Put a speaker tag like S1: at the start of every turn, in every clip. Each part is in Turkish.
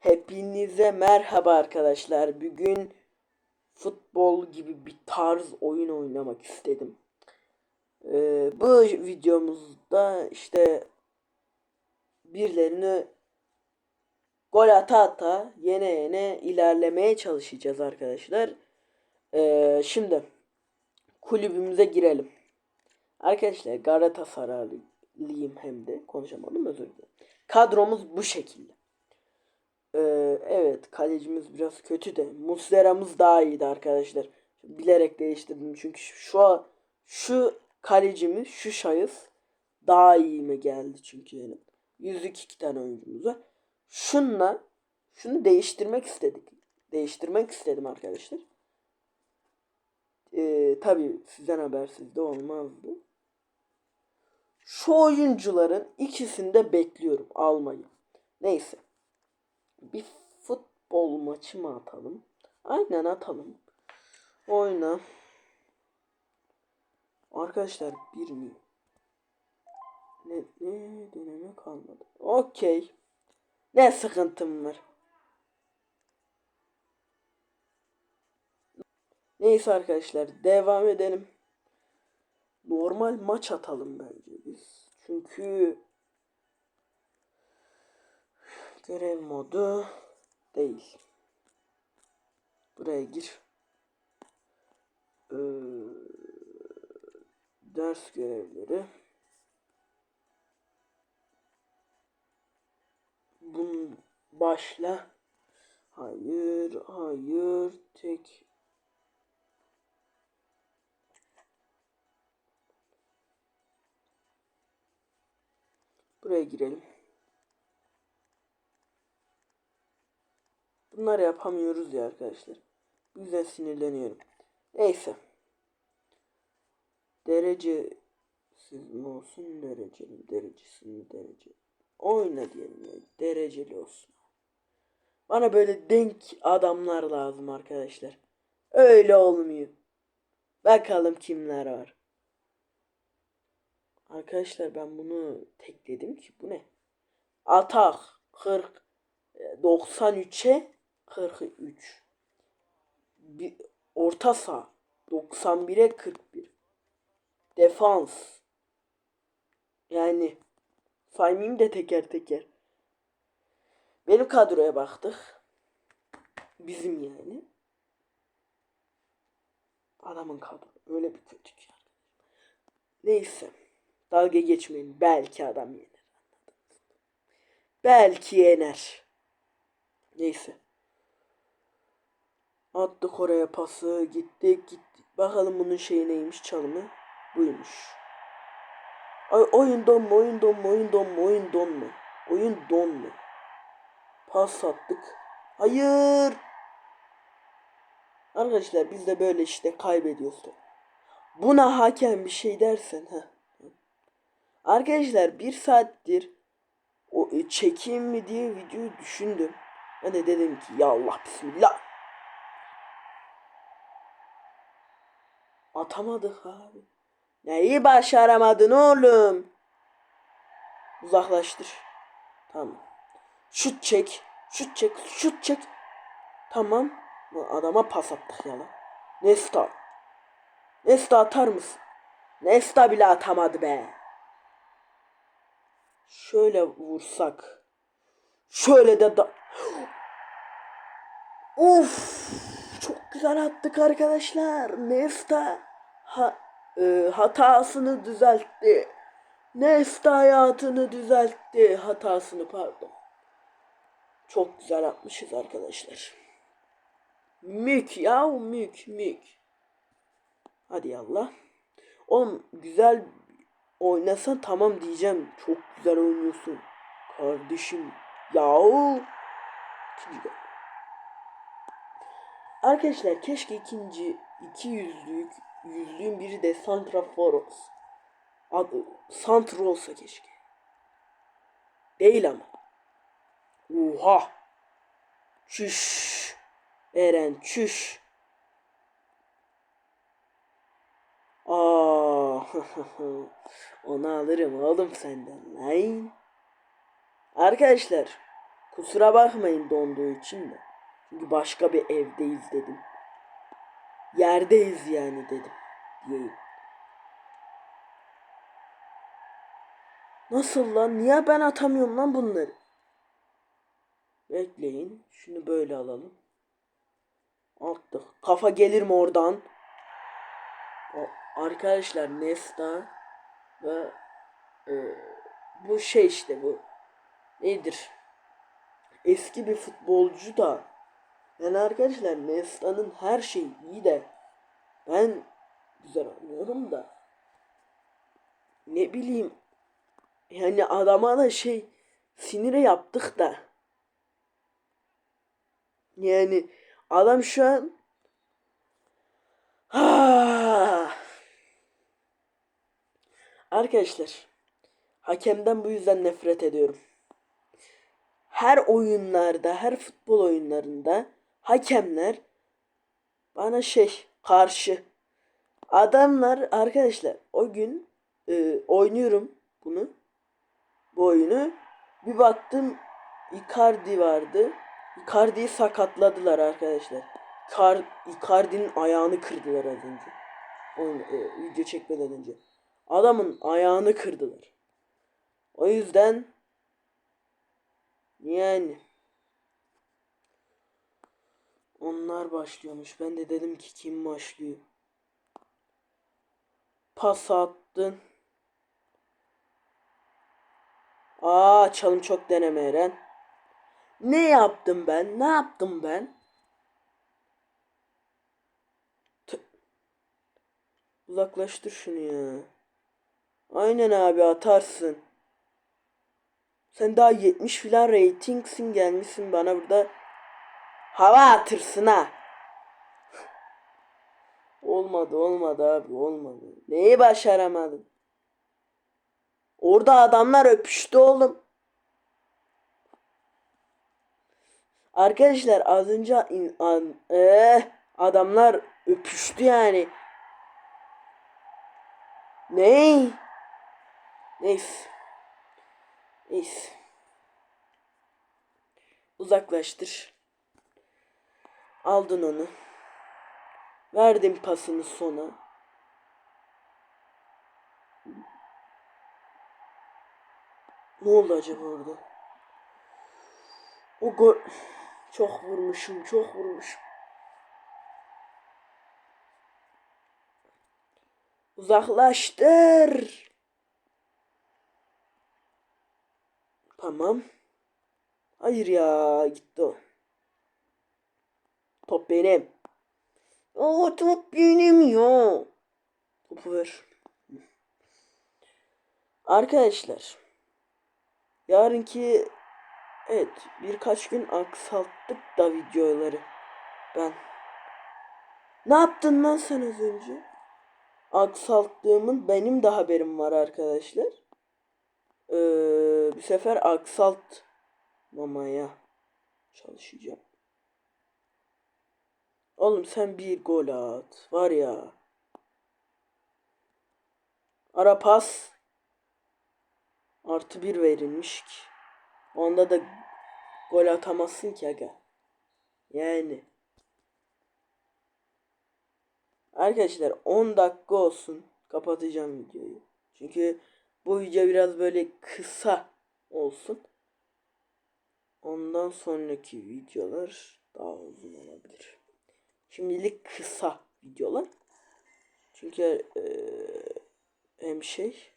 S1: Hepinize merhaba arkadaşlar. Bugün futbol gibi bir tarz oyun oynamak istedim. Ee, bu videomuzda işte birilerini gol ata ata yene yene ilerlemeye çalışacağız arkadaşlar. Ee, şimdi kulübümüze girelim. Arkadaşlar Galatasaraylıyım hem de konuşamadım özür dilerim. Kadromuz bu şekilde. Ee, evet kalecimiz biraz kötü de Muslera'mız daha iyiydi arkadaşlar. Bilerek değiştirdim çünkü şu an şu kalecimiz şu şahıs daha iyi mi geldi çünkü yani. 102 tane oyuncumuz var. Şunla şunu değiştirmek istedik. Değiştirmek istedim arkadaşlar. Ee, tabii sizden habersiz de olmazdı. Şu oyuncuların ikisini de bekliyorum almayı. Neyse bir futbol maçı mı atalım? Aynen atalım. Oyna. Arkadaşlar bir mi? Ne, ne deneme kalmadı. Okey. Ne sıkıntım var? Neyse arkadaşlar devam edelim. Normal maç atalım bence biz. Çünkü Görev modu değil. Buraya gir. Ee, ders görevleri. Bun başla. Hayır, hayır, tek. Buraya girelim. Bunları yapamıyoruz ya arkadaşlar. Yüzden sinirleniyorum. Neyse. Derece siz mi olsun dereceli derecesini derece. Oyna diyelim ya. Dereceli olsun. Bana böyle denk adamlar lazım arkadaşlar. Öyle olmuyor. Bakalım kimler var. Arkadaşlar ben bunu tekledim ki bu ne? Atak 40 93'e 43. Bir, orta saha 91'e 41. Defans. Yani saymayayım da teker teker. Benim kadroya baktık. Bizim yani. Adamın kadro. Öyle bir kötü ki. Neyse. Dalga geçmeyin. Belki adam yener. Belki yener. Neyse. Attık oraya pası. Gittik gittik. Bakalım bunun şeyi neymiş çalımı. Buymuş. Ay, oyun donma oyun donma oyun donma oyun donma. Oyun donma. Pas attık. Hayır. Arkadaşlar biz de böyle işte kaybediyoruz. Buna hakem bir şey dersen ha. Arkadaşlar bir saattir o e, çekeyim mi diye videoyu düşündüm. De dedim ki ya Allah bismillah. Atamadık abi. Neyi başaramadın oğlum? Uzaklaştır. Tamam. Şut çek. Şut çek. Şut çek. Tamam. Adama pas attık ya lan. Nesta. Nesta atar mısın? Nesta bile atamadı be. Şöyle vursak. Şöyle de da... Uf! Güzel arkadaşlar. Nesta ha, e, hatasını düzeltti. Nesta hayatını düzeltti. Hatasını pardon. Çok güzel atmışız arkadaşlar. Mük ya mük mük. Hadi yallah. Oğlum güzel oynasan tamam diyeceğim. Çok güzel oynuyorsun. Kardeşim. Yahu. İkinci. Arkadaşlar keşke ikinci iki yüzlük yüzlüğün biri de Santraforos. Adı Santro olsa keşke. Değil ama. Oha. Çüş. Eren çüş. Aa, onu alırım oğlum senden lan. Arkadaşlar Kusura bakmayın donduğu için de. Çünkü başka bir evdeyiz dedim. Yerdeyiz yani dedim. Diyeyim. Nasıl lan? Niye ben atamıyorum lan bunları? Bekleyin. Şunu böyle alalım. Attık. Kafa gelir mi oradan? O, arkadaşlar Nesta ve e, bu şey işte bu. Nedir? Eski bir futbolcu da yani arkadaşlar Nesta'nın her şeyi iyi de ben güzel oynuyorum da ne bileyim yani adama da şey sinire yaptık da yani adam şu an Ah! Arkadaşlar hakemden bu yüzden nefret ediyorum. Her oyunlarda, her futbol oyunlarında hakemler bana şey karşı. Adamlar arkadaşlar o gün e, oynuyorum bunu. Bu oyunu. Bir baktım Icardi vardı. Icardi'yi sakatladılar arkadaşlar. Kar, Icardi'nin ayağını kırdılar az önce. Oyun, e, video çekmeden önce. Adamın ayağını kırdılar. O yüzden yani onlar başlıyormuş. Ben de dedim ki kim başlıyor? Pas attın. Aa çalım çok deneme Eren. Ne yaptım ben? Ne yaptım ben? Tüh. Uzaklaştır şunu ya. Aynen abi atarsın. Sen daha 70 filan ratingsin gelmişsin bana burada hava atırsın ha. Olmadı olmadı abi olmadı. Neyi başaramadın? Orada adamlar öpüştü oğlum. Arkadaşlar az önce in, an, eh, adamlar öpüştü yani. Ney? Neyse. Neyse. Uzaklaştır. Aldın onu. Verdim pasını sona. Ne oldu acaba orada? O gol... Çok vurmuşum, çok vurmuşum. Uzaklaştır. Tamam. Hayır ya gitti o. Top benim. O top benim ya. Topu ver. Arkadaşlar. Yarınki evet birkaç gün aksalttık da videoları. Ben. Ne yaptın lan sen az önce? Aksalttığımın benim de haberim var arkadaşlar. Ee, bir sefer aksaltmamaya çalışacağım. Oğlum sen bir gol at. Var ya. Ara pas. Artı bir verilmiş ki. Onda da gol atamazsın ki aga. Yani. Arkadaşlar 10 dakika olsun. Kapatacağım videoyu. Çünkü bu video biraz böyle kısa olsun. Ondan sonraki videolar daha uzun olabilir. Şimdilik kısa videolar. Çünkü ee, hem şey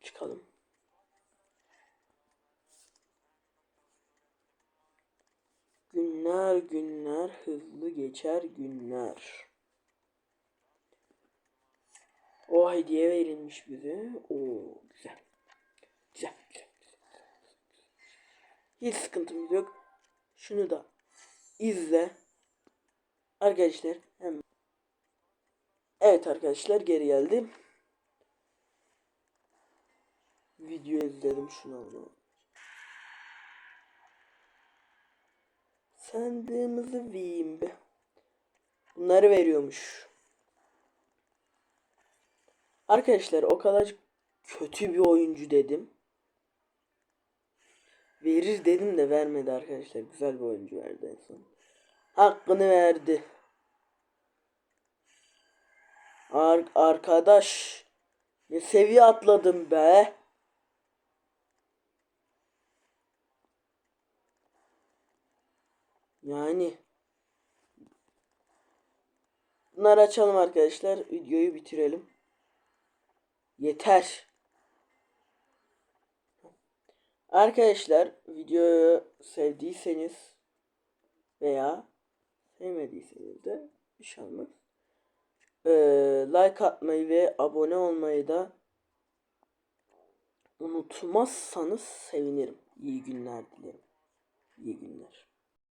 S1: çıkalım. Günler günler hızlı geçer günler. O hediye verilmiş bize. Oo güzel. Güzel, güzel, güzel. Hiç sıkıntımız yok. Şunu da izle. Arkadaşlar hemen. Evet arkadaşlar geri geldim. Video izledim şunu ama. Sandığımızı vereyim be. Bunları veriyormuş. Arkadaşlar o kadar kötü bir oyuncu dedim. Verir dedim de vermedi arkadaşlar. Güzel bir oyuncu verdi en son. Hakkını verdi. Ar arkadaş. Ne seviye atladım be. Yani. Bunları açalım arkadaşlar. Videoyu bitirelim. Yeter. Arkadaşlar videoyu sevdiyseniz veya sevmediyseniz de bir şey olmaz. Ee, like atmayı ve abone olmayı da unutmazsanız sevinirim. İyi günler dilerim. İyi günler.